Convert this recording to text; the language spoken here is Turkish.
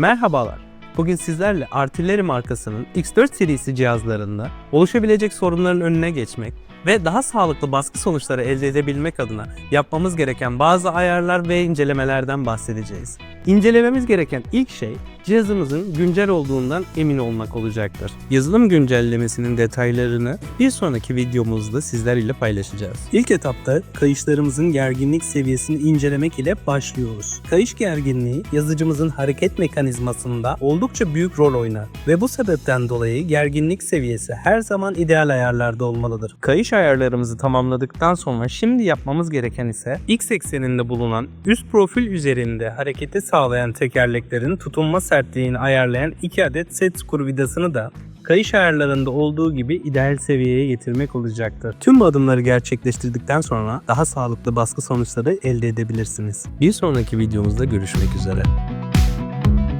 Merhabalar. Bugün sizlerle Artillery markasının X4 serisi cihazlarında oluşabilecek sorunların önüne geçmek ve daha sağlıklı baskı sonuçları elde edebilmek adına yapmamız gereken bazı ayarlar ve incelemelerden bahsedeceğiz. İncelememiz gereken ilk şey cihazımızın güncel olduğundan emin olmak olacaktır. Yazılım güncellemesinin detaylarını bir sonraki videomuzda sizler ile paylaşacağız. İlk etapta kayışlarımızın gerginlik seviyesini incelemek ile başlıyoruz. Kayış gerginliği yazıcımızın hareket mekanizmasında oldukça büyük rol oynar ve bu sebepten dolayı gerginlik seviyesi her zaman ideal ayarlarda olmalıdır. Kayış ayarlarımızı tamamladıktan sonra şimdi yapmamız gereken ise X ekseninde bulunan üst profil üzerinde hareketi sağlayan tekerleklerin tutunma sertliğini ayarlayan 2 adet set skru vidasını da kayış ayarlarında olduğu gibi ideal seviyeye getirmek olacaktır. Tüm bu adımları gerçekleştirdikten sonra daha sağlıklı baskı sonuçları elde edebilirsiniz. Bir sonraki videomuzda görüşmek üzere.